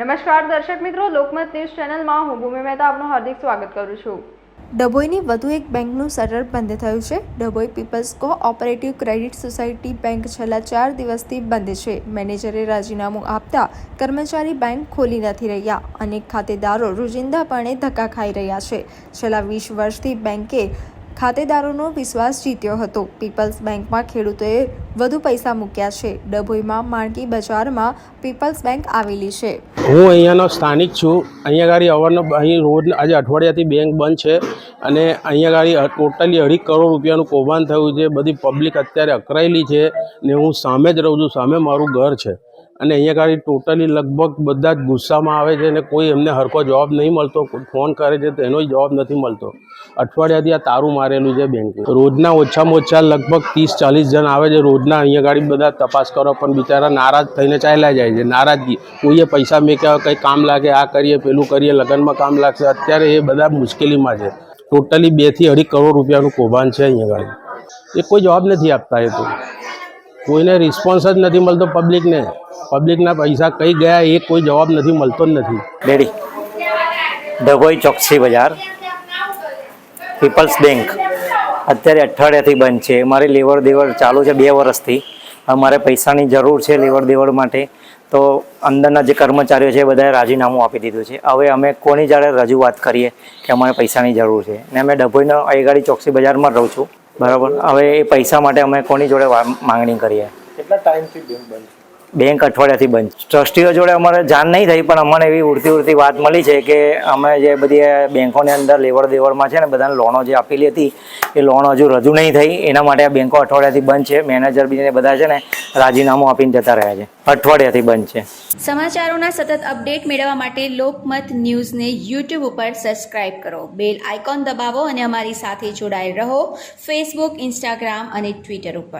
નમસ્કાર દર્શક મિત્રો, લોકમત ન્યૂઝ ચેનલમાં હું ભૂમિ મહેતા આપનું હાર્દિક સ્વાગત કરું છું. ડભોઈની વધુ એક બેંકનું શટર બંધ થયું છે. Dabhoi people's co operative credit society bank છેલ્લા ચાર દિવસથી બંધ છે. મેનેજરે રાજીનામું આપતા કર્મચારી બેંક ખોલી નથી રહ્યા. અનેક ખાતેદારો રોજિંદાપણે ધક્કા ખાઈ રહ્યા છે. છેલ્લા વીસ વર્ષથી બેંકે ખાતેદારોનો વિશ્વાસ જીત્યો હતો. પીપલ્સ બેંકમાં ખેડૂતોએ વધુ પૈસા મૂક્યા છે. ડભોઈમાં માણકી બજારમાં પીપલ્સ બેંક આવેલી છે. હું અહીંયાનો સ્થાનિક છું. અહીંયા ગાડી અવારનો અહીં રોજ આજે અઠવાડિયાથી બેંક બંધ છે અને અહીંયા ગાડી ટોટલી અઢી કરોડ રૂપિયાનું કૌભાંડ થયું છે. બધી પબ્લિક અત્યારે અકરાયેલી છે ને હું સામે જ રહું છું. સામે મારું ઘર છે. અને અહીંયા ગાડી ટોટલી લગભગ બધા જ ગુસ્સામાં આવે છે અને કોઈ એમને હરખો જવાબ નહીં મળતો ફોન કરે છે તો એનો જવાબ નથી મળતો. અઠવાડિયાથી આ તારું મારેલું છે બેંકનું રોજના ઓછામાં ઓછા લગભગ ત્રીસ ચાલીસ જણ આવે છે રોજના, અહીંયા ગાડી બધા તપાસ કરો, પણ બિચારા નારાજ થઈને ચાલ્યા જાય છે, નારાજગી. કોઈએ પૈસા મેક્યા કંઈ કામ લાગે, આ કરીએ, પેલું કરીએ, લગ્નમાં કામ લાગશે, અત્યારે એ બધા મુશ્કેલીમાં છે. ટોટલી બેથી અઢી કરોડ રૂપિયાનું કૌભાંડ છે અહીંયા ગાડી. એ કોઈ જવાબ નથી આપતા એ તો. કોઈને રિસ્પોન્સ જ નથી મળતો પબ્લિકને પબ્લિકના પૈસા કઈ ગયા એ કોઈ જવાબ નથી મળતો જ નથી. ડેડી ડભોઈ ચોકસી બજાર પીપલ્સ બેંક અત્યારે અઠવાડિયાથી બંધ છે. મારી લેવડ દેવડ ચાલુ છે બે વર્ષથી. હવે પૈસાની જરૂર છે લેવડ દેવડ માટે. તો અંદરના જે કર્મચારીઓ છે બધાએ રાજીનામું આપી દીધું છે. હવે અમે કોની જાડે રજૂઆત કરીએ કે અમારે પૈસાની જરૂર છે? ને અમે ડભોઈના અહીગાડી ચોકસી બજારમાં રહું છું. બરાબર. હવે એ પૈસા માટે અમે કોની જોડે માંગણી કરીએ? કેટલા ટાઈમથી બેંક બંધ બેંક અઠવાડિયાથી બંધ. ટ્રસ્ટીઓ જોડે અમારે જાણ નહીં થઈ, પણ અમને એવી ઉડતી ઉડતી વાત મળી છે કે અમે જે બધી બેંકોની અંદર લેવડ દેવડમાં છે ને, બધાને લોનો જે આપેલી હતી, એ લોન હજુ રજૂ નહીં થઈ. એના માટે આ બેંકો અઠવાડિયાથી બંધ છે. મેનેજર બીને બધા છે ને રાજીનામું આપીને જતા રહ્યા છે. અઠવાડિયાથી બંધ છે. સમાચારોના સતત અપડેટ મેળવવા માટે લોકમત ન્યૂઝને યુટ્યુબ ઉપર સબસ્ક્રાઇબ કરો. બેલ આઇકોન દબાવો અને અમારી સાથે જોડાયેલ રહો. ફેસબુક, ઇન્સ્ટાગ્રામ અને ટ્વિટર ઉપર.